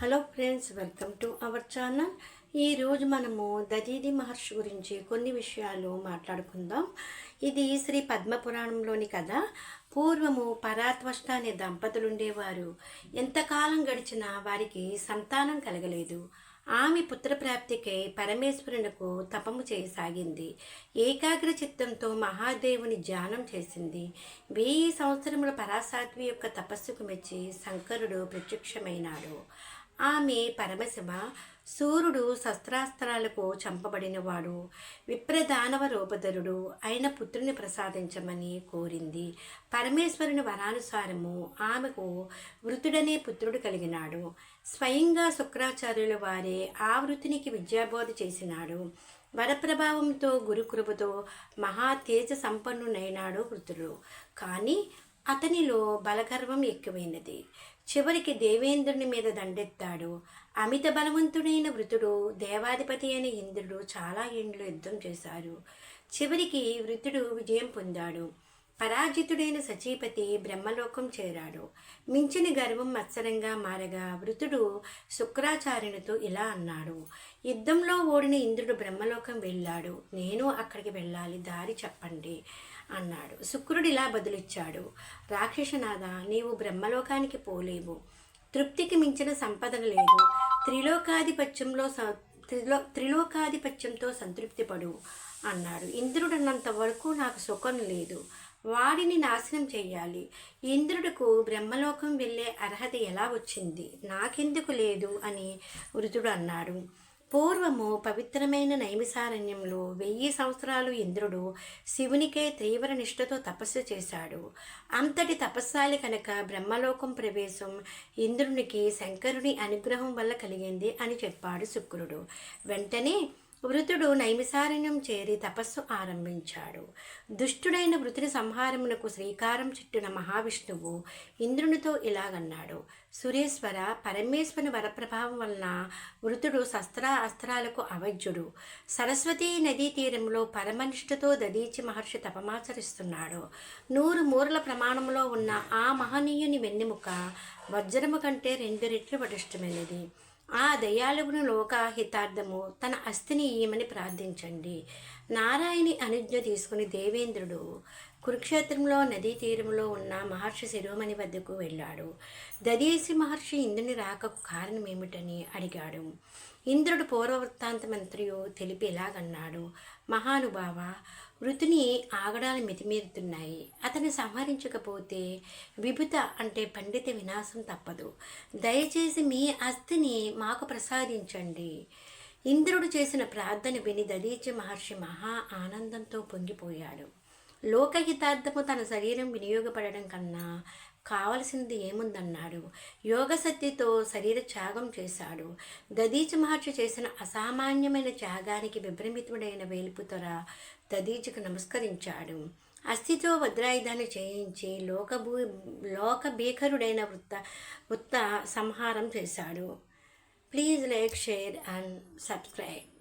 Hello friends welcome to our channel. ఈరోజు మనము దదీది మహర్షి గురించి కొన్ని విషయాలు మాట్లాడుకుందాం. ఇది శ్రీ పద్మపురాణంలోని కథ. పూర్వము పరాత్వష్ట అనే దంపతులు ఉండేవారు. ఎంతకాలం గడిచినా వారికి సంతానం కలగలేదు. ఆమె పుత్రప్రాప్తికై పరమేశ్వరునకు తపము చేయసాగింది. ఏకాగ్ర చిత్తంతో మహాదేవుని ధ్యానం చేసింది. వెయ్యి సంవత్సరముల పరాసాత్వి యొక్క తపస్సుకు మెచ్చి శంకరుడు ప్రత్యక్షమైనాడు. ఆమె పరమశివ సూర్యుడు శస్త్రాస్త్రాలకు చంపబడినవాడు విప్రదానవ రూపధరుడు అయిన పుత్రుని ప్రసాదించమని కోరింది. పరమేశ్వరుని వరానుసారము ఆమెకు వృతుడనే పుత్రుడు కలిగినాడు. స్వయంగా శుక్రాచార్యుల వారే ఆ వృత్తినికి విద్యాబోధ చేసినాడు. వరప్రభావంతో గురుకృపతో మహా తేజ సంపన్నునైనాడు వృతుడు కానీ అతనిలో బలగర్వం ఎక్కువైనది. చివరికి దేవేంద్రుని మీద దండెత్తాడు. అమిత బలవంతుడైన వృతుడు దేవాధిపతి అయిన ఇంద్రుడు చాలా ఏండ్లు యుద్ధం చేశారు. చివరికి వృతుడు విజయం పొందాడు. పరాజితుడైన సచీపతి బ్రహ్మలోకం చేరాడు. మించిన గర్వం మత్సరంగా మారగా వృతుడు శుక్రాచార్యునితో ఇలా అన్నాడు. యుద్ధంలో ఓడిన ఇంద్రుడు బ్రహ్మలోకం వెళ్ళాడు. నేను అక్కడికి వెళ్ళాలి. దారి చెప్పండి. అన్నాడు. శుక్రుడు ఇలా బదులిచ్చాడు. రాక్షసనాథ నీవు బ్రహ్మలోకానికి పోలేవు. తృప్తికి మించిన సంపద లేదు. త్రిలోకాధిపత్యంలో స- త్రిలో త్రిలోకాధిపత్యంతో సంతృప్తి పడు అన్నాడు. ఇంద్రుడన్నంత వరకు నాకు సుఖం లేదు. వాడిని నాశనం చేయాలి ఇంద్రుడికు బ్రహ్మలోకం వెళ్ళే అర్హత ఎలా వచ్చింది? నాకెందుకు లేదు అని వృతుడు అన్నాడు. పూర్వము పవిత్రమైన నైమిసారణ్యంలో వెయ్యి సంవత్సరాలు ఇంద్రుడు శివునికే తీవ్ర నిష్ఠతో తపస్సు చేశాడు. అంతటి తపస్సాలి కనుక బ్రహ్మలోకం ప్రవేశం ఇంద్రునికి శంకరుని అనుగ్రహం వల్ల కలిగింది అని చెప్పాడు శుక్రుడు. వెంటనే వృతుడు నైమిసారణ్యం చేరి తపస్సు ఆరంభించాడు. దుష్టుడైన వృతుని సంహారమునకు శ్రీకారం చుట్టిన మహావిష్ణువు ఇంద్రునితో ఇలాగన్నాడు. సురేశ్వర పరమేశ్వరుని వరప్రభావం వలన వృతుడు శస్త్ర అస్త్రాలకు అవజ్యుడు సరస్వతీ నదీ తీరంలో పరమనిష్ఠతో దదీచి మహర్షి తపమాచరిస్తున్నాడు. నూరు మూరల ప్రమాణంలో ఉన్న ఆ మహనీయుని వెన్నెముక వజ్రము కంటే రెండు రెట్లు పటిష్టమైనది. ఆ దయాళువుని లోకాహితార్థము తన అస్థిని ఈయమని ప్రార్థించండి. నారాయణి అనుజ్ఞ తీసుకుని దేవేంద్రుడు కురుక్షేత్రంలో నదీ తీరంలో ఉన్న మహర్షి శిరోమణి వద్దకు వెళ్ళాడు. దదీసి మహర్షి ఇంద్రుని రాకకు కారణం ఏమిటని అడిగాడు. ఇంద్రుడు పూర్వవృత్తాంతమంత్రియు తెలిపి ఇలాగన్నాడు మహానుభావ వృతుని ఆగడాలు మితిమీరుతున్నాయి. అతను సంహరించకపోతే విభుత అంటే పండిత వినాశం తప్పదు. దయచేసి మీ అస్థిని మాకు ప్రసాదించండి. ఇంద్రుడు చేసిన ప్రార్థన విని దదీచి మహర్షి మహా ఆనందంతో పొంగిపోయాడు. లోకహితార్థము తన శరీరం వినియోగపడడం కన్నా కావలసింది ఏముందన్నాడు. యోగ శక్తితో శరీర త్యాగం చేశాడు. దదీచ మహర్షి చేసిన అసామాన్యమైన త్యాగానికి విభ్రమితుడైన వేలుపుతొర దదీచకు నమస్కరించాడు. అస్థితో వజ్రాయుధాన్ని చేయించి లోకభూ లోక భీకరుడైన వృత్త వృత్త సంహారం చేశాడు. Please like share and subscribe.